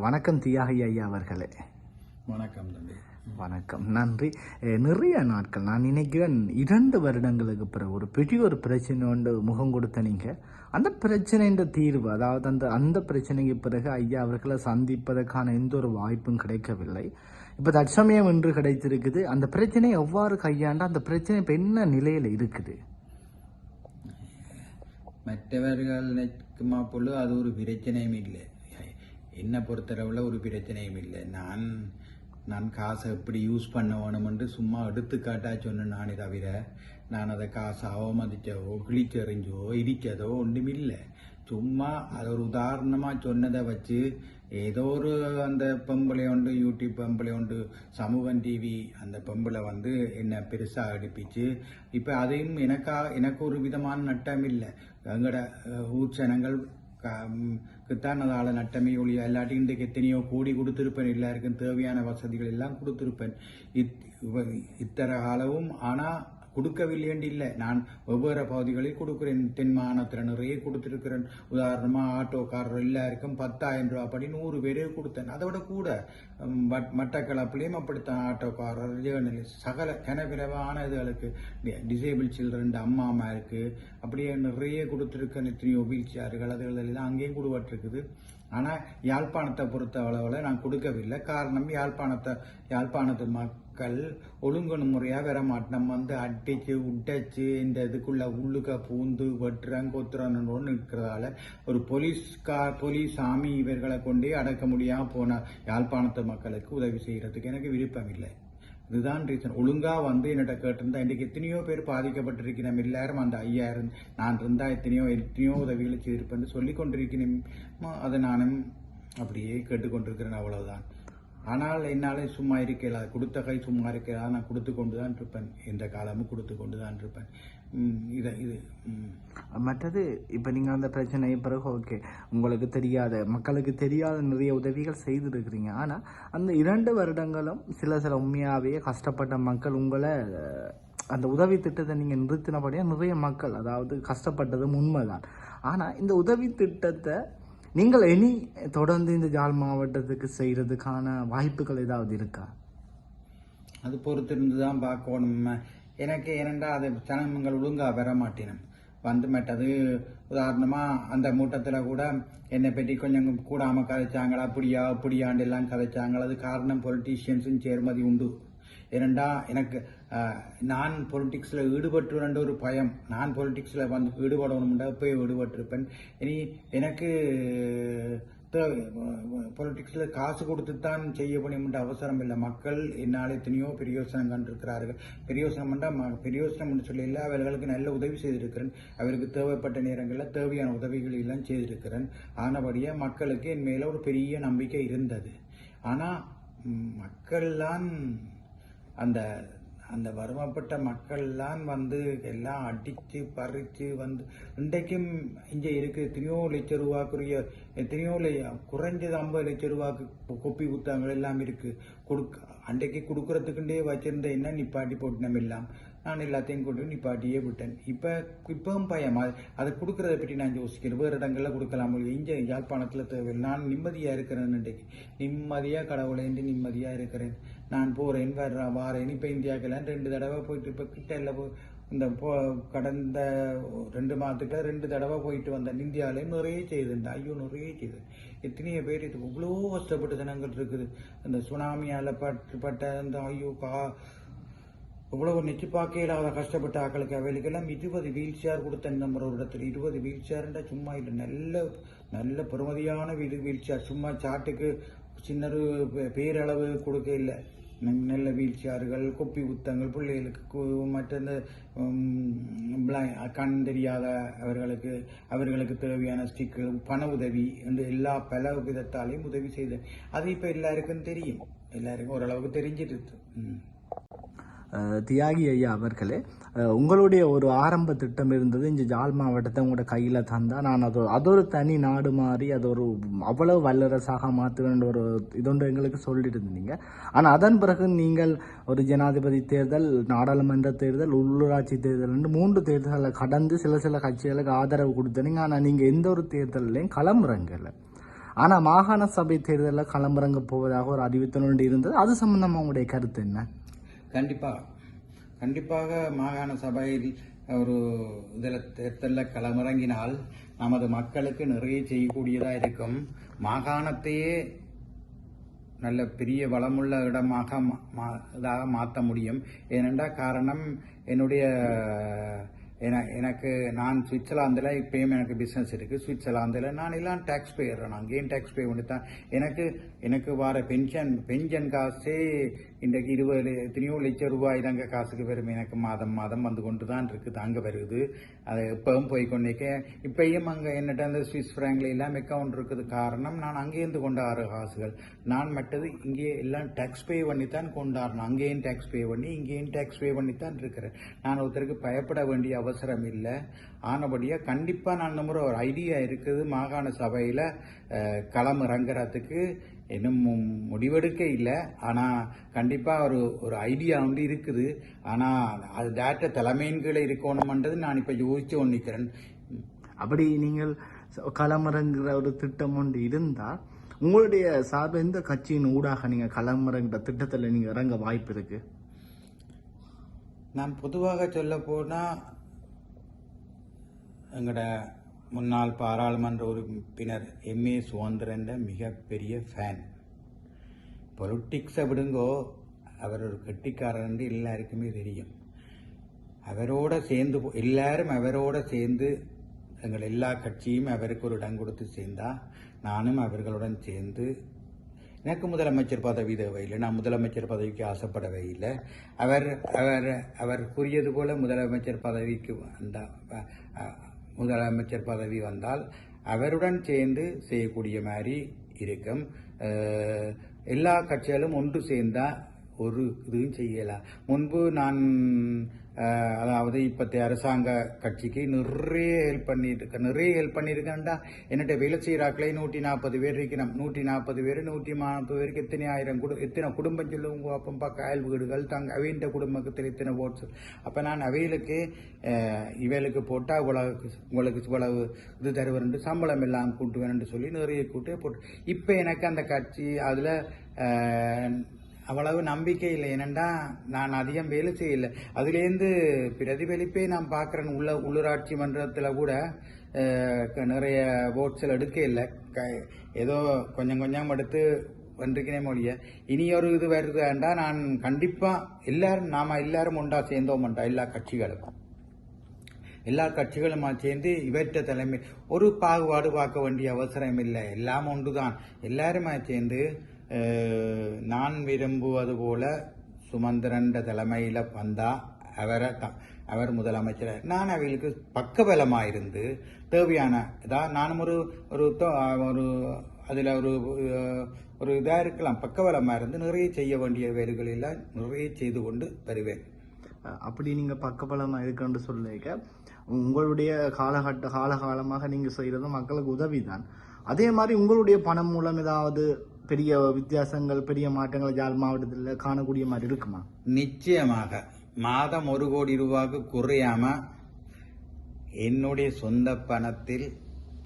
வணக்கம் தியாகி ஐயா அவர்களே. வணக்கம் தம்பி. வணக்கம் நன்றி. நிறைய நாட்கள் நான் நினைக்கிறேன் இரண்டு வருடங்களுக்கு பிறகு ஒரு பெரிய ஒரு பிரச்சனை ஒன்று முகம் கொடுத்த நீங்க. அந்த பிரச்சனைன்ற தீர்வு அதாவது அந்த அந்த பிரச்சனைக்கு பிறகு ஐயா அவர்களை சந்திப்பதற்கான எந்த ஒரு வாய்ப்பும் கிடைக்கவில்லை. இப்போ தற்சமயம் இன்று கிடைத்திருக்குது. அந்த பிரச்சனையை எவ்வாறு கையாண்டு அந்த பிரச்சனை இப்போ என்ன நிலையில் இருக்குது? மற்றவர்கள் நிற்குமா போல அது ஒரு பிரச்சனையும் இல்லை. என்னை பொறுத்தளவில் ஒரு பிரச்சனையும் இல்லை. நான் நான் காசை எப்படி யூஸ் பண்ண வேணுமென்று சும்மா எடுத்துக்காட்டா சொன்னேன் நானே தவிர நான் அதை காசை அவமதித்தவோ கிழிச்செறிஞ்சோ இடிச்சதோ ஒன்றுமில்லை சும்மா அது ஒரு உதாரணமாக சொன்னதை வச்சு ஏதோ ஒரு அந்த பொம்பளை உண்டு யூடியூப் பொம்பளை உண்டு சமூகம் டிவி அந்த பொம்பளை வந்து என்னை பெருசாக அடிப்பிச்சு இப்போ அதையும் எனக்கா எனக்கு ஒரு விதமான நட்டம் இல்லை. எங்களோட ஊர் ஜனங்கள் தான் அதால் நட்டமே ஒழிய எல்லாத்தையும் இன்றைக்கு எத்தனையோ கோடி கொடுத்துருப்பேன். எல்லாருக்கும் தேவையான வசதிகள் எல்லாம் கொடுத்துருப்பேன். இத் இவ- அளவும் ஆனால் கொடுக்கவில்லை இல்லை நான் வெவ்வேறு பகுதிகளில் கொடுக்குறேன். தென் மாநிலத்தில் நிறைய கொடுத்துருக்கிறேன். உதாரணமாக ஆட்டோக்காரர் எல்லாருக்கும் பத்தாயிரம் ரூபா படி நூறு பேரே கொடுத்தேன். அதை விட கூட ம், அப்படித்தான். ஆட்டோக்காரர் ஜேர்னலிஸ்ட் சகல கனவிரவான இதுகளுக்கு டிசேபிள் சில்ட்ரன் இருக்குது அப்படியே நிறைய கொடுத்துருக்கேன். எத்தனையோ வீல் சேர்கள் அதுகளெல்லாம் அங்கேயும் கொடுபட்டிருக்குது. ஆனால் யாழ்ப்பாணத்தை பொறுத்த அளவில் நான் கொடுக்கவில்லை. காரணம் யாழ்ப்பாணத்தை யாழ்ப்பாணத்து மக்கள் ஒழுங்கு முறையாக வர மாட்டோம் வந்து அடிச்சு உடைச்சு இந்த இதுக்குள்ள உள்ளுக பூந்து வெட்டுறன் கொத்துறன்னு இருக்கிறதால ஒரு போலீஸ் போலீஸ் சாமி இவர்களை கொண்டே அடக்க முடியாமல் போன யாழ்ப்பாணத்து மக்களுக்கு உதவி செய்யறதுக்கு எனக்கு விருப்பம் இல்லை இதுதான் ரீசன். ஒழுங்கா வந்து என்னட்ட கேட்டிருந்தா இன்றைக்கு எத்தனையோ பேர் பாதிக்கப்பட்டிருக்கிறோம் எல்லாரும் அந்த ஐயாயிரம் நான் இருந்தா எத்தனையோ எத்தனையோ உதவிகளை செய்திருப்பேன் சொல்லி கொண்டிருக்கிறேன் அதை நானும் அப்படியே கேட்டுக்கொண்டிருக்கிறேன். அவ்வளவுதான். ஆனால் என்னால் சும்மா இருக்கலாம் கொடுத்த கை சும்மா இருக்கலாம் நான் கொடுத்து கொண்டு தான் இருப்பேன். எந்த காலமும் கொடுத்து கொண்டு தான் இருப்பேன் இதை இது மற்றது இப்போ நீங்கள் அந்த பிரச்சனை பிறகு ஓகே உங்களுக்கு தெரியாத மக்களுக்கு தெரியாத நிறைய உதவிகள் செய்திருக்கிறீங்க. ஆனால் அந்த இரண்டு வருடங்களும் சில சில உண்மையாகவே கஷ்டப்பட்ட மக்கள் உங்களை அந்த உதவி திட்டத்தை நீங்கள் நிறுத்தினபடியாக நிறைய மக்கள் அதாவது கஷ்டப்பட்டதும் உண்மைதான். ஆனால் இந்த உதவி திட்டத்தை நீங்கள் இனி தொடர்ந்து இந்த ஜாழ் மாவட்டத்துக்கு செய்கிறதுக்கான வாய்ப்புகள் ஏதாவது இருக்கா? அது பொறுத்திருந்து தான் பார்க்கணும் எனக்கு ஏனென்றா அது ஜனங்கள் ஒழுங்காக வர மாட்டினம். வந்து மாட்டது உதாரணமாக அந்த மூட்டத்தில் கூட என்னை பற்றி கொஞ்சம் கூடாமல் கதைச்சாங்களா அப்படியா அப்படியாண்டெல்லாம் கதைச்சாங்களா. அது காரணம் பொலிட்டீஷியன்ஸும் சேர்மதி உண்டு. ஏனெண்டா எனக்கு நான் பொலிட்டிக்ஸில் ஈடுபட்டுறேன்ற ஒரு பயம். நான் பொலிட்டிக்ஸில் வந்து ஈடுபடணும்டா போய் ஈடுபட்டிருப்பேன். இனி எனக்கு பொலிட்டிக்ஸில் காசு கொடுத்து தான் செய்ய முடியும்ன்ற அவசரம் இல்லை. மக்கள் என்னால் எத்தனையோ பிரயோசனம் கண்டிருக்கிறார்கள் பிரயோசனம் பண்ணால் பிரயோசனம் சொல்லி இல்லை அவர்களுக்கு நல்ல உதவி செய்திருக்கிறேன். அவருக்கு தேவைப்பட்ட நேரங்களில் தேவையான உதவிகள் எல்லாம் செய்திருக்கிறேன். ஆனபடியாக மக்களுக்கு என் மேலே ஒரு பெரிய நம்பிக்கை இருந்தது. ஆனால் மக்கள்லாம் அந்த அந்த வறுமைப்பட்ட மக்கள்லாம் வந்து எல்லாம் அடித்து பறித்து வந்து இன்றைக்கும் இங்கே இருக்குது எத்தனையோ லட்ச ரூபாக்குரிய எத்தனையோ குறைஞ்சது ஐம்பது லட்ச ரூபாக்கு கொப்பி குத்தாங்கள் எல்லாம் இருக்குது கொடுக்க அன்றைக்கு கொடுக்கறதுக்குண்டே வச்சுருந்தேன்னா என்ன நிப்பாட்டி போட்டினம் எல்லாம் நான் எல்லாத்தையும் கொண்டு நிப்பாட்டியே விட்டேன். இப்போ இப்பவும் பயம். அது அதை கொடுக்கறத பற்றி நான் யோசிக்கிறேன் வேறு இடங்களில் கொடுக்கலாம். இங்கே யாழ்ப்பாணத்தில் தேவையில்லை. நான் நிம்மதியாக இருக்கிறேன் இன்றைக்கு. நிம்மதியாக கடவுளேந்து நிம்மதியாக இருக்கிறேன். நான் போகிறேன் வர்றேன் வாரேன். இப்போ இந்தியாக்கெல்லாம் ரெண்டு தடவை போயிட்டு இப்போ கிட்ட இல்லை போ இந்த போ கடந்த ரெண்டு மாதத்துக்கு ரெண்டு தடவை போயிட்டு வந்தேன். இந்தியாவிலே நிறைய செய்திருந்தேன் ஐயோ நிறைய செய்து. எத்தனையோ பேர் இது இவ்வளோ கஷ்டப்பட்ட ஜனங்கள் இருக்குது. அந்த சுனாமியால் பட்டு பட்ட அந்த ஐயோ கா இவ்வளவு நெச்சு பார்க்க இல்லாத கஷ்டப்பட்ட ஆக்களுக்கு அவைகளுக்கெல்லாம் இருபது வீல் சேர் கொடுத்தேன் நம்பர் ஒரு இடத்துல. இருபது வீல் சேர்ன்றா சும்மா இல்லை. நல்ல நல்ல பெருமதியான வீடு வீல் சேர். சும்மா சாட்டுக்கு சின்ன ஒரு பேரளவு கொடுக்க இல்லை. நல்ல வீல் சேர்கள் கொப்பி புத்தங்கள் பிள்ளைகளுக்கு மற்ற இந்த கண் தெரியாத அவர்களுக்கு அவர்களுக்கு தேவையான ஸ்டிக்கர் பண உதவி என்று எல்லா பல விதத்தாலையும் உதவி செய்த அது இப்போ எல்லாருக்கும் தெரியும். எல்லாருக்கும் ஓரளவுக்கு தெரிஞ்சிட்டு தியாகி ஐயா அவர்களே உங்களுடைய ஒரு ஆரம்ப திட்டம் இருந்தது இந்த ஜாழ் மாவட்டத்தை உங்களோட கையில் தந்தால் நான் அது அது ஒரு தனி நாடு மாறி அது ஒரு அவ்வளவு வல்லரசாக மாற்றுவேன் ஒரு இதொன்று எங்களுக்கு சொல்லிட்டு இருந்தீங்க. ஆனால் அதன் பிறகு நீங்கள் ஒரு ஜனாதிபதி தேர்தல் நாடாளுமன்ற தேர்தல் உள்ளூராட்சி தேர்தல் மூன்று தேர்தல்களை கடந்து சில சில கட்சிகளுக்கு ஆதரவு கொடுத்தனீங்க. ஆனால் நீங்கள் எந்த ஒரு தேர்தலையும் களமிறங்கலை. ஆனால் மாகாண சபை தேர்தலில் களமிறங்க போவதாக ஒரு அறிவித்தல் இருந்தது. அது சம்மந்தமாக உங்களுடைய கருத்து என்ன? கண்டிப்பாக கண்டிப்பாக மாகாண சபையில் ஒரு இதில் தேர்தலில் களமிறங்கினால் நமது மக்களுக்கு நிறைய செய்யக்கூடியதாக இருக்கும். மாகாணத்தையே நல்ல பெரிய வளமுள்ள இடமாக மா- மா- இதாக மாற்ற முடியும். ஏனென்றால் காரணம் என்னுடைய என- எனக்கு நான் சுவிட்சர்லாந்தில் இப்பயும் எனக்கு பிஸ்னஸ் இருக்குது சுவிட்சர்லாந்தில் நான் எல்லாம் டேக்ஸ் பேர் நான் அங்கேயும் டேக்ஸ் பே பண்ணி தான் எனக்கு எனக்கு வர பென்ஷன் பென்ஷன் காசே இன்றைக்கு இருபது எத்தனையோ லட்சம் ரூபாய் தாங்க காசுக்கு வரும் எனக்கு மாதம் மாதம் வந்து கொண்டு தான் இருக்குது அங்கே வருது. அது எப்பவும் போய் கொண்டிருக்க. இப்பயும் அங்கே என்னட்ட அந்த சுவிஸ் ஃப்ராங்கில் எல்லாம் அக்கௌண்ட் இருக்குது. காரணம் நான் அங்கேருந்து கொண்டாடுற காசுகள். நான் மற்றது இங்கே எல்லாம் டேக்ஸ் பே பண்ணி தான் கொண்டாடணும். அங்கேயும் டேக்ஸ் பே பண்ணி இங்கேயும் டேக்ஸ் பே பண்ணி தான் இருக்கிறேன். நான் ஒருத்தருக்கு பயப்பட வேண்டிய அவசரம் இல்லை. ஆனபடியாக கண்டிப்பாக நான் இந்த முறை ஒரு ஐடியா இருக்குது. மாகாண சபையில் களம் இறங்குறதுக்கு இன்னும் முடிவெடுக்க இல்லை. ஆனால் கண்டிப்பாக ஒரு ஒரு ஐடியா வந்து இருக்குது. ஆனால் அது டேட்ட தலைமையின் கீழே இருக்கணுமன்றது நான் இப்போ யோசிச்சு கொண்டிருக்கிறேன் அப்படி நீங்கள் களமிறங்குற ஒரு திட்டம் ஒன்று இருந்தால் உங்களுடைய சார்பு எந்த கட்சியின் ஊடாக நீங்கள் களமிறங்குற திட்டத்தில் நீங்கள் இறங்க வாய்ப்பு இருக்கு? நான் பொதுவாக சொல்ல போனால் எங்களோட முன்னாள் பாராளுமன்ற உறுப்பினர் எம்ஏ சுதந்திரன் மிகப்பெரிய ஃபேன் பொலிட்டிக்ஸை விடுங்கோ அவர் ஒரு கெட்டிக்காரன் எல்லாருக்குமே தெரியும். அவரோட சேர்ந்து போ- எல்லாரும் அவரோட சேர்ந்து எங்கள் எல்லா கட்சியும் அவருக்கு ஒரு இடம் கொடுத்து சேர்ந்தா நானும் அவர்களுடன் சேர்ந்து எனக்கு முதலமைச்சர் பதவி தேவையில்லை நான் முதலமைச்சர் பதவிக்கு ஆசைப்படவே இல்லை. அவர் அவர் அவர் கூறியது போல முதலமைச்சர் பதவிக்கு அந்த முதலமைச்சர் பதவி வந்தால் அவருடன் சேர்ந்து செய்யக்கூடிய மாதிரி இருக்கும். எல்லா கட்சிகளும் ஒன்று சேர்ந்தா ஒரு இதுவும் செய்யலாம். முன்பு நான் அதாவது இப்போத்தைய அரசாங்க கட்சிக்கு நிறைய ஹெல்ப் பண்ணிட்டு நிறைய ஹெல்ப் பண்ணியிருக்கேன்டா. என்னட்ட வேலை செய்கிறாக்களே நூற்றி நாற்பது பேர் இருக்கணும் நூற்றி நாற்பது பேர் நூற்றி நாற்பது பேருக்கு எத்தனை ஆயிரம் குடு எத்தனை குடும்பம் சொல்லுவங்க அப்பம் பார்க்க அயல் வீடுகள் தங்க அவையின் குடும்பத்தில் இத்தனை ஓட்ஸ் அப்போ நான் அவைகளுக்கு இவைகளுக்கு போட்டால் இவ்வளவு உங்களுக்கு இவ்வளவு இது தருவரண்டு சம்பளம் எல்லாம் கூட்டுவேன் சொல்லி நிறைய கூட்டே போட்டு. இப்போ எனக்கு அந்த கட்சி அதில் அவ்வளவு நம்பிக்கை இல்லை. ஏனெண்டா நான் அதிகம் வேலை செய்யல. அதுலேருந்து பிரதிபலிப்பே நான் பார்க்குறேன். உள்ள உள்ளூராட்சி மன்றத்தில் கூட க- நிறைய ஓட்ஸில் எடுக்க இல்லை. க ஏதோ கொஞ்சம் கொஞ்சம் எடுத்து வந்திருக்கிறேன் மொழிய. இனி ஒரு இது வருதுண்டா நான் கண்டிப்பாக எல்லாரும் நாம் எல்லாரும் ஒன்றா சேர்ந்தோம்டா எல்லா கட்சிகளுக்கும். எல்லா கட்சிகளுமா சேர்ந்து இவற்ற தலைமை ஒரு பாகுபாடு பார்க்க வேண்டிய அவசரம் இல்லை. எல்லாம் ஒன்றுதான். எல்லாருமா சேர்ந்து நான் விரும்புவது போல சுமந்திரன்ற தலைமையில் வந்தால் அவரை த- அவர் முதலமைச்சர். நான் அவர்களுக்கு பக்கபலமாக இருந்து தேவையான இதாக நானும் ஒரு ஒரு தொ- ஒரு அதில் ஒரு ஒரு இதாக இருக்கலாம். பக்கபலமாக இருந்து நிறைய செய்ய வேண்டிய வேலைகளெல்லாம் நிறைய செய்து கொண்டு வருவேன். அப்படி நீங்கள் பக்கபலமாக இருக்குன்னு சொல்லிக்க உங்களுடைய காலகட்ட காலகாலமாக நீங்கள் செய்கிறது மக்களுக்கு உதவி தான் அதே மாதிரி உங்களுடைய பணம் மூலம் ஏதாவது பெரிய வித்தியாசங்கள் பெரிய மாற்றங்கள் யாழ் மாவட்டத்தில் காணக்கூடிய மாதிரி இருக்குமா? நிச்சயமாக. மாதம் ஒரு கோடி ரூபாய்க்கு குறையாம என்னுடைய சொந்த பணத்தில்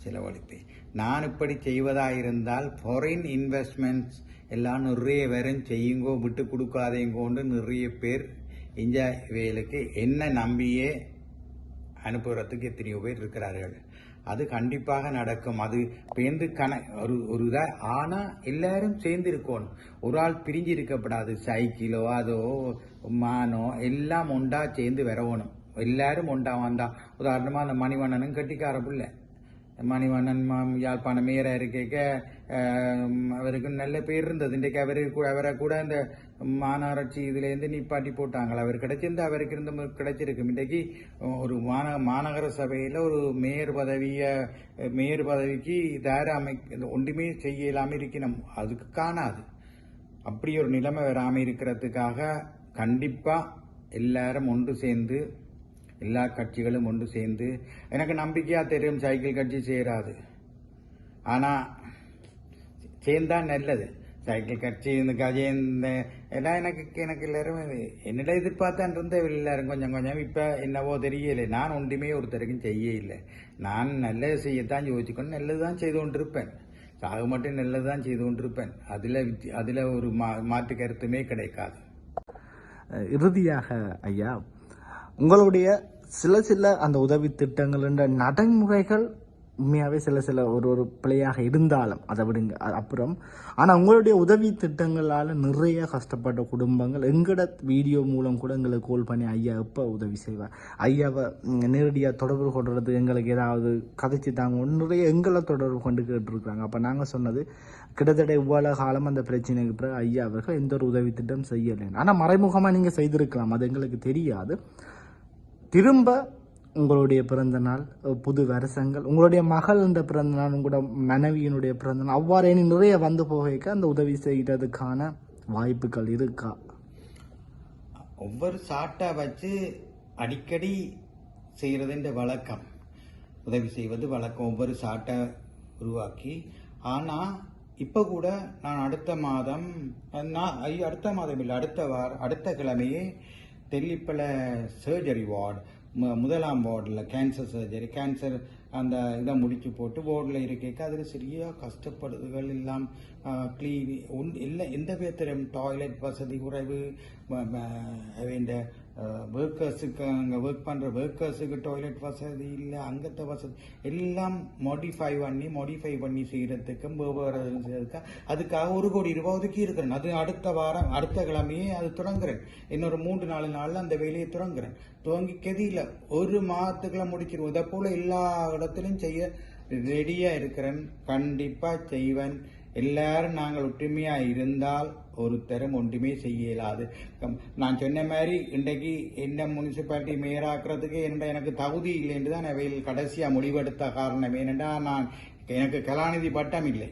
செலவழிப்பேன் நான் இப்படி செய்வதாயிருந்தால் ஃபாரின் இன்வெஸ்ட்மெண்ட்ஸ் எல்லாம் நிறைய பேரும் செய்யுங்கோ விட்டு கொடுக்காதேங்கோன்னு நிறைய பேர் இந்த வேலைக்கு என்ன நம்பியே அனுப்புகிறதுக்கு எத்தனையோ பேர் இருக்கிறார்கள். அது கண்டிப்பாக நடக்கும். அது பேர்ந்து கண ஒரு ஒரு இதாக ஆனால் எல்லாரும் சேர்ந்து இருக்கணும் ஒரு ஆள் பிரிஞ்சு இருக்கப்படாது. சைக்கிளோ அதோ மானோ எல்லாம் ஒண்டா சேர்ந்து வரணும் எல்லாரும் ஒண்டா வந்தா உதாரணமாக அந்த மணிவண்ணனும் கட்டிக்கார பிள்ளை. மணிவண்ணன் மா- யாழ்ப்பாணம் மேயரா இருக்க அவருக்கு நல்ல பேர் இருந்தது. இன்றைக்கு அவருக்கு கூட அவரை கூட இந்த மாநகராட்சி இதுலேருந்து நிப்பாட்டி போட்டாங்களா? அவர் கிடைச்சிருந்து அவருக்கு இருந்த கிடைச்சிருக்கு இன்றைக்கு ஒரு மாந மாநகர சபையில் ஒரு மேயர் பதவியை மேயர் பதவிக்கு தார அமை ஒன்றுமே செய்ய இல்லாமல் இருக்கணும். அதுக்கு காணாது. அப்படி ஒரு நிலைமை வராமல் இருக்கிறதுக்காக கண்டிப்பாக எல்லாரும் ஒன்று சேர்ந்து எல்லா கட்சிகளும் ஒன்று சேர்ந்து எனக்கு நம்பிக்கையாக தெரியும் சைக்கிள் கட்சி சேராது. ஆனால் சேர்ந்தா நல்லது. சைக்கிள் கட்சி இந்த கஜே இந்த எல்லாம் எனக்கு எனக்கு எல்லாரும் என்னிட எதிர்பார்த்தான் இருந்த எல்லாரும் கொஞ்சம் கொஞ்சம். இப்போ என்னவோ தெரியலை. நான் ஒன்றுமே ஒருத்தருக்கும் செய்ய இல்லை. நான் நல்லது செய்யத்தான் யோசிச்சுக்கணும் நல்லது தான் செய்து கொண்டிருப்பேன். சாக மட்டும் நல்லது தான் செய்து கொண்டிருப்பேன். அதில் அதில் ஒரு மா மாற்று கருத்துமே கிடைக்காது. இறுதியாக ஐயா உங்களுடைய சில சில அந்த உதவி திட்டங்கள் என்ற நடைமுறைகள் உண்மையாகவே சில சில ஒரு ஒரு பிள்ளையாக இருந்தாலும் அதை விடுங்க அப்புறம். ஆனால் உங்களுடைய உதவி திட்டங்களால் நிறைய கஷ்டப்பட்ட குடும்பங்கள் எங்கட வீடியோ மூலம் கூட எங்களுக்கு கோல் பண்ணி ஐயா எப்போ உதவி செய்வார்? ஐயாவை நேரடியாக தொடர்பு கொள்வது எங்களுக்கு ஏதாவது கதைச்சு தாங்க நிறைய எங்களை தொடர்பு கொண்டு கேட்டுருக்குறாங்க. அப்போ நாங்கள் சொன்னது கிட்டத்தட்ட இவ்வளவு காலம் அந்த பிரச்சனைக்கு பிறகு ஐயா அவர்கள் எந்த ஒரு உதவி திட்டம் செய்யலை ஆனால் மறைமுகமாக நீங்கள் செய்திருக்கலாம் அது எங்களுக்கு தெரியாது. திரும்ப உங்களுடைய பிறந்த நாள் புது வருஷங்கள் உங்களுடைய மகள் என்ற பிறந்த நாள் உங்களோட மனைவியினுடைய பிறந்த நாள் அவ்வாறு இனி நிறைய வந்து போக அந்த உதவி செய்கிறதுக்கான வாய்ப்புகள் இருக்கா? ஒவ்வொரு சாட்டை வச்சு அடிக்கடி செய்கிறதுன்ற வழக்கம். உதவி செய்வது வழக்கம் ஒவ்வொரு சாட்டை உருவாக்கி. ஆனால் இப்போ கூட நான் அடுத்த மாதம் நான் ஐயோ, அடுத்த மாதம் இல்லை அடுத்த வார அடுத்த கிழமையே தெல்லிப்பல சர்ஜரி வார்டு முதலாம் வார்டில் கேன்சர் சர்ஜரி கேன்சர் அந்த இதை முடிச்சு போட்டு வார்டில் இருக்க அதில் சரியாக கஷ்டப்படுதுகள் எல்லாம் க்ளீன் ஒன் இல்லை எந்த விதத்திலும் டாய்லெட் வசதி குறைவு இந்த ஒர்க்கர்ஸுக்கு அங்கே ஒர்க் பண்ணுற ஒர்க்கர்ஸுக்கு டாய்லெட் வசதி இல்லை அங்கத்த வசதி எல்லாம் மாடிஃபை பண்ணி மாடிஃபை பண்ணி செய்கிறதுக்கும் செய்யறதுக்கு அதுக்காக ஒரு கோடி ரூபாய் ஒதுக்கி இருக்கிறேன். அது அடுத்த வாரம் அடுத்த கிழமையே அது தொடங்குறேன். இன்னொரு மூன்று நாலு நாளில் அந்த வேலையை தொடங்குறேன். துவங்கி கெதியில் ஒரு மாதத்துக்குள்ள முடிச்சிருவோம் இதை போல் எல்லா இடத்துலையும் செய்ய ரெடியாக இருக்கிறேன். கண்டிப்பாக செய்வேன். எல்லாரும் நாங்கள் ஒற்றுமையாக இருந்தால் ஒரு தரம் ஒன்றுமே செய்ய இயலாது. நான் சொன்ன மாதிரி இன்றைக்கு என்ன முனிசிபாலிட்டி மேயராக்குறதுக்கு என்னடா எனக்கு தகுதி இல்லைன்னு தான் அவையில் கடைசியாக முடிவெடுத்த காரணம். ஏனென்றால் நான் எனக்கு கலாநிதி பட்டம் இல்லை.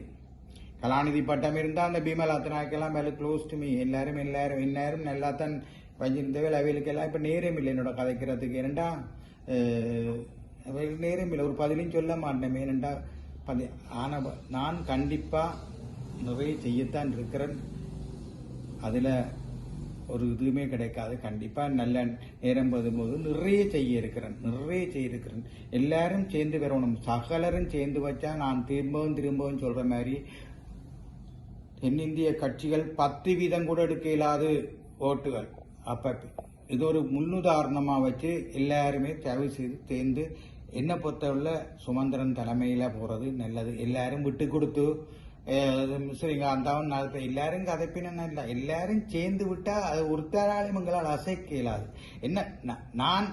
கலாநிதி பட்டம் இருந்தால் அந்த பீமலாத்தனாக்கெல்லாம் மேலே க்ளோஸ் டு மீ எல்லாரும் எல்லாரும் எல்லாரும் நல்லா தான் வஞ்சிருந்தவள் அவைகளுக்கெல்லாம் இப்போ நேரம் இல்லை என்னோட கதைக்கிறதுக்கு. ஏனெண்டா அவைகளுக்கு நேரம் இல்லை. ஒரு பதிலையும் சொல்ல மாட்டேன். ஏனெண்டா பதி ஆனால் நான் கண்டிப்பாக நிறைய செய்யத்தான் இருக்கிறேன். அதில் ஒரு இதுவுமே கிடைக்காது. கண்டிப்பாக நல்ல நேரம் வரும்போது நிறைய செய்ய இருக்கிறேன் நிறைய செய்யிருக்கிறேன் எல்லாரும் சேர்ந்து வரணும். சகலரும் சேர்ந்து வச்சா நான் திரும்பவும் திரும்பவும் சொல்ற மாதிரி தென்னிந்திய கட்சிகள் பத்து வீதம் கூட எடுக்க இயலாது ஓட்டுகள். அப்ப இது ஒரு முன்னுதாரணமாக வச்சு எல்லாருமே தயவு செய்து சேர்ந்து என்ன பொறுத்தவரை சுமந்திரன் தலைமையில் போகிறது நல்லது. எல்லாரும் விட்டு கொடுத்து அஹ், அந்த நான் அதை எல்லாரும் கதைப்பின இல்லை எல்லாரும் சேர்ந்து விட்டா அது ஒருத்தராலையும் எங்களால் அசைக்க இயலாது என்ன நான்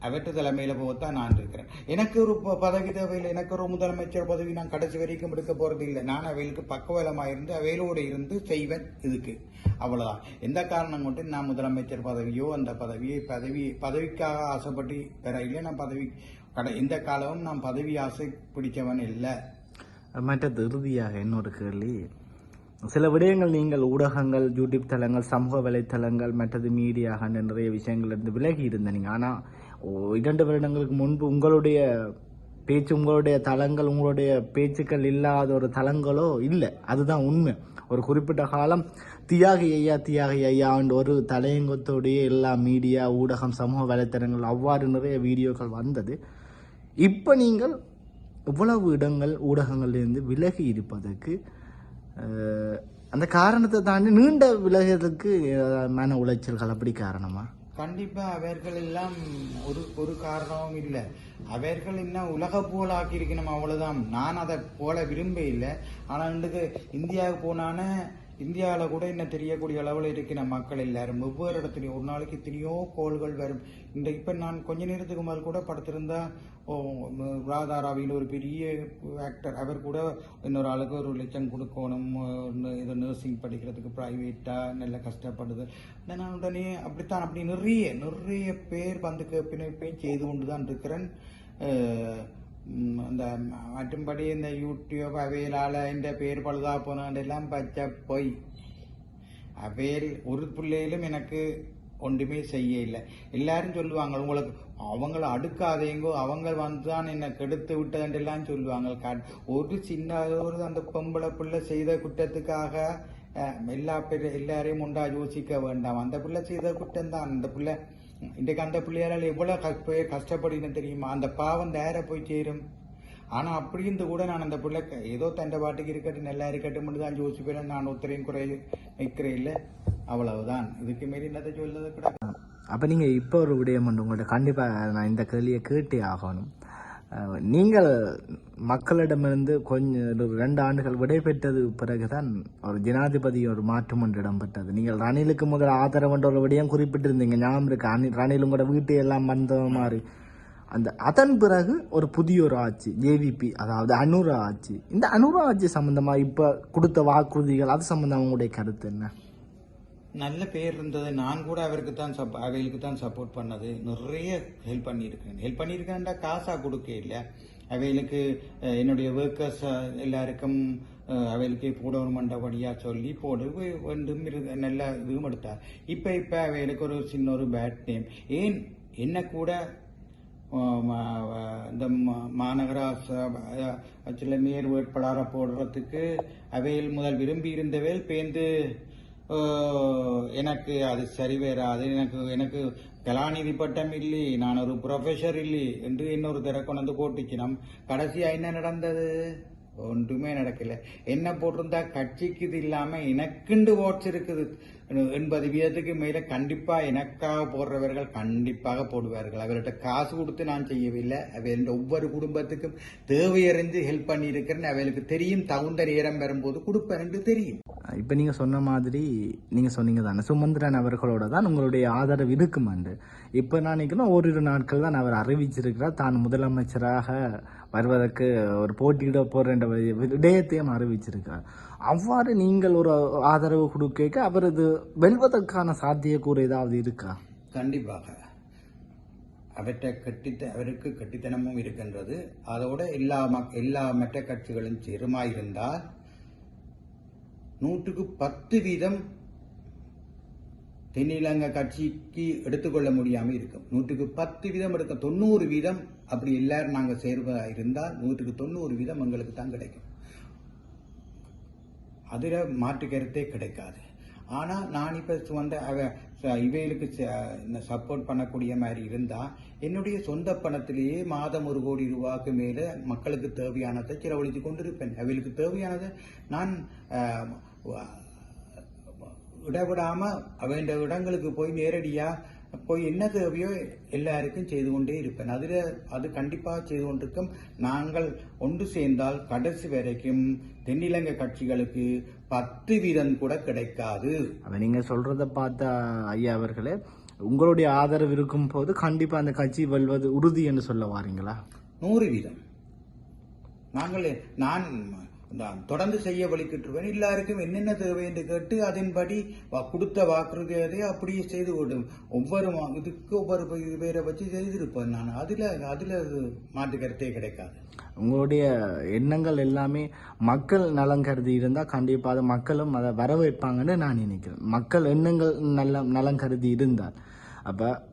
அவற்று தலைமையில் போகத்தான் நான் இருக்கிறேன் எனக்கு ஒரு ப- பதவி தேவையில்லை எனக்கு ஒரு முதலமைச்சர் பதவி நான் கடைசி வரைக்கும் எடுக்க போகிறது இல்லை நான் அவைகளுக்கு பக்கவலமாக இருந்து அவையிலோடு இருந்து செய்வேன் இதுக்கு அவ்வளோதான் எந்த காரணம் கொண்டு நான் முதலமைச்சர் பதவியோ அந்த பதவியை பதவி பதவிக்காக ஆசைப்பட்டு பெற இல்லை நான் பதவி கடை இந்த காலமும் நான் பதவி ஆசை பிடிச்சவன் இல்லை மற்றது இறுதியாக இன்னொரு கேள்வி சில விடயங்கள் நீங்கள் ஊடகங்கள் யூடியூப் தளங்கள் சமூக வலைத்தளங்கள் மற்றது மீடியாக நிறைய விஷயங்கள் இருந்து விலகி இருந்தீங்க. ஆனால் ஓ, இரண்டு வருடங்களுக்கு முன்பு உங்களுடைய பேச்சு உங்களுடைய தளங்கள் உங்களுடைய பேச்சுக்கள் இல்லாத ஒரு தளங்களோ இல்லை. அதுதான் உண்மை. ஒரு குறிப்பிட்ட காலம் தியாகி ஐயா தியாகி ஐயா என்ற ஒரு தலையங்கத்துடைய எல்லா மீடியா ஊடகம் சமூக வலைத்தளங்கள் அவ்வாறு நிறைய வீடியோக்கள் வந்தது. இப்போ நீங்கள் இவ்வளவு இடங்கள் ஊடகங்கள்லேருந்து விலகி இருப்பதற்கு அந்த காரணத்தை தாண்டி நீண்ட விலகிறதுக்கு மன உளைச்சல்கள் அப்படி காரணமா? கண்டிப்பாக அவர்கள் எல்லாம் ஒரு ஒரு காரணமும் இல்லை. அவர்கள் இன்னும் உலக புகழாக்கி இருக்கணும் அவ்வளோதான் நான் அதை போல விரும்ப இல்லை. ஆனால் இன்றைக்கு இந்தியாவுக்கு போனான இந்தியாவில் கூட இன்னும் தெரியக்கூடிய அளவில் இருக்கிற மக்கள் எல்லாரும் ஒவ்வொரு இடத்துலையும் ஒரு நாளைக்கு எத்தனையோ கோள்கள் வரும். இந்த இப்போ நான் கொஞ்ச நேரத்துக்கு முதல் கூட படுத்திருந்தா ராதாராவியில் ஒரு பெரிய ஆக்டர் அவர் கூட இன்னொரு ஆளுக்கு ஒரு லட்சம் கொடுக்கணும். இது நர்சிங் படிக்கிறதுக்கு ப்ரைவேட்டாக நல்ல கஷ்டப்படுது. நான் உடனே அப்படித்தான் அப்படி நிறைய நிறைய பேர் வந்து கேட்பினைப்பையும் செய்து கொண்டு தான் இருக்கிறேன் அந்த மற்றும்படி இந்த யூடியூப் அவையிலால இந்த பேர் பழுதா போனதெல்லாம் பச்சை பொய். அவையில் ஒரு பிள்ளையிலும் எனக்கு ஒன்றுமே செய்ய இல்லை எல்லாரும் சொல்லுவாங்க உங்களுக்கு அவங்கள அடுக்காதேங்கோ அவங்க வந்து தான் என்னை கெடுத்து விட்டதென்றெல்லாம் சொல்லுவாங்க. ஒரு சின்ன ஒரு அந்த பொம்பளை பிள்ளை செய்த குற்றத்துக்காக எல்லா பேர் எல்லாரையும் உண்டா யோசிக்க வேண்டாம். அந்த பிள்ளை செய்த குற்றம் தான் அந்த பிள்ளை இன்றைக்கு அந்த பிள்ளையாரால் எவ்வளவு க- பேர் கஷ்டப்படுன்னு தெரியுமா? அந்த பாவம் நேர போய் சேரும். ஆனா அப்படி இருந்து கூட நான் அந்த பிள்ளை ஏதோ தண்டை பாட்டுக்கு இருக்கட்டும் நல்லா இருக்கட்டும் தான் யோசிப்பேன். நான் ஒத்தரையும் குறை நிற்கிறேன் இல்லை. அவ்வளவுதான். இதுக்கு மாரி என்னத்தை சொல்லது கூட அப்போ நீங்கள் இப்போ ஒரு விடயம் உண்டு. உங்கள்ட்ட கண்டிப்பாக நான் இந்த கேள்வியை கேட்டே ஆகணும். நீங்கள் மக்களிடமிருந்து கொஞ்சம் ஒரு ரெண்டு ஆண்டுகள் விடைபெற்றது பிறகுதான் ஒரு ஜனாதிபதி ஒரு மாற்றம் ஒன்று இடம்பெற்றது. நீங்கள் ரணிலுக்கு முதல் ஆதரவு என்ற ஒரு விடயம் குறிப்பிட்டிருந்தீங்க. ஞாபகம் இருக்கு? அணி ரணில் உங்களோட வீட்டு எல்லாம் வந்த மாதிரி. அந்த அதன் பிறகு ஒரு புதிய ஒரு ஆட்சி ஜேவிபி அதாவது அனுரா ஆட்சி. இந்த அனுரா ஆட்சி சம்மந்தமாக இப்போ கொடுத்த வாக்குறுதிகள் அது சம்பந்தமா உங்களுடைய கருத்து என்ன? நல்ல பேர் இருந்தது. நான் கூட அவருக்கு தான் சப் அவைகளுக்கு தான் சப்போர்ட் பண்ணது. நிறைய ஹெல்ப் பண்ணியிருக்கேன். ஹெல்ப் பண்ணியிருக்கேன்டா காசாக கொடுக்க இல்லை. அவைகளுக்கு என்னுடைய ஒர்க்கர்ஸ் எல்லாருக்கும் அஹ், அவைகளுக்கு மண்டபடியாக சொல்லி போடு. வேண்டும் இரு- நல்ல இதுவும் எடுத்தார் இப்போ இப்போ அவைகளுக்கு ஒரு சின்ன ஒரு பேட் நேம் ஏன் என்ன கூட இந்த மாநகராச மாநகராட்சி சில மேயர் வேட்பாளரை போடுறதுக்கு அவையில் முதல் விரும்பி இருந்தவேல் பேந்து எனக்கு அது சரி வராது. எனக்கு எனக்கு கலாநிதி பட்டம் இல்லை நான் ஒரு ப்ரொஃபஸர் இல்லை என்று இன்னொரு தர கொண்டு வந்து போட்டுச்சு என்ன நடந்தது? ஒன்றுமே நடக்கல. என்ன போட்டிருந்தா கட்சிக்கு இது இல்லாமல் எனக்குண்டு ஓட்ஸ் இருக்குது. எண்பது வீதத்துக்கு மேல கண்டிப்பா எனக்காக போடுறவர்கள் கண்டிப்பாக போடுவார்கள். அவர்கிட்ட காசு கொடுத்து நான் செய்யவில்லை. அவர்கள ஒவ்வொரு குடும்பத்துக்கும் தேவையறிந்து ஹெல்ப் பண்ணியிருக்கிறேன்னு அவளுக்கு தெரியும் தகுந்த நேரம் வரும்போது கொடுப்பேன் என்று தெரியும். இப்போ நீங்கள் சொன்ன மாதிரி நீங்கள் சொன்னீங்க தானே சுமந்திரன் அவர்களோட தான் உங்களுடைய ஆதரவு இருக்குமாண்டு இப்போ நான் நினைக்கிறேன் ஓரிரு நாட்கள் தான் அவர் அறிவிச்சிருக்கிறார். தான் முதலமைச்சராக வருவதற்கு ஒரு போட்டியிட போகிற விடயத்தையும் அறிவிச்சிருக்கார். அவ்வாறு நீங்கள் ஒரு ஆதரவு கொடுக்க அவரது வெல்வதற்கான சாத்தியக்கூறு ஏதாவது இருக்கா? கண்டிப்பாக. அவற்றை கட்டித்த அவருக்கு கட்டித்தனமும் இருக்கின்றது. அதோட எல்லா மக் எல்லா மற்ற கட்சிகளும் சேருமாயிருந்தால் நூற்றுக்கு பத்து வீதம் தென்னிலங்கை கட்சிக்கு எடுத்துக்கொள்ள முடியாமல் இருக்கும். நூற்றுக்கு பத்து வீதம் எடுக்க தொண்ணூறு வீதம் அப்படி எல்லாரும் நாங்கள் சேர்வதாக இருந்தால் நூற்றுக்கு தொண்ணூறு வீதம் எங்களுக்கு தான் கிடைக்கும். அதில் மாற்று கருத்தே கிடைக்காது. ஆனால் நான் இப்போ வந்த அவ ச- இவைகளுக்கு சப்போர்ட் பண்ணக்கூடிய மாதிரி இருந்தால் என்னுடைய சொந்த பணத்திலேயே மாதம் ஒரு கோடி ரூபாய்க்கு மேலே மக்களுக்கு தேவையானதை செலவழித்து கொண்டிருப்பேன். அவைகளுக்கு தேவையானதை நான் ஆஹ், வ- அவன் இடங்களுக்கு போய் நேரடியாக போய் என்ன தேவையோ எல்லாருக்கும் செய்து கொண்டே இருப்பேன். அதுல அது கண்டிப்பாக செய்து கொண்டிருக்கும். நாங்கள் ஒன்று சேர்ந்தால் கடைசி வரைக்கும் தென்னிலங்கை கட்சிகளுக்கு பத்து வீதம் கூட கிடைக்காது. அப்போ நீங்கள் சொல்கிறத பார்த்த ஐயா அவர்களே உங்களுடைய ஆதரவு இருக்கும் போது கண்டிப்பாக அந்த கட்சி வெல்வது உறுதி என்று சொல்ல வாரீங்களா? நூறு வீதம். நாங்கள் நான் நான் தொடர்ந்து செய்ய வழிகிட்டுருவேன் எல்லாருக்கும் என்னென்ன தேவை என்று கேட்டு அதன்படி கொடுத்த வாக்குறுதியை அப்படியே செய்து கொடும். ஒவ்வொரு இதுக்கு ஒவ்வொரு பேரை வச்சு செய்திருப்பேன் நான். அதில் அதில் மாற்று கருத்தே கிடைக்காது. உங்களுடைய எண்ணங்கள் எல்லாமே மக்கள் நலம் கருதி இருந்தால் கண்டிப்பாக மக்களும் அதை வரவேற்பாங்கன்னு நான் நினைக்கிறேன். மக்கள் எண்ணங்கள் நல்ல நலம் கருதி இருந்தால். அப்போ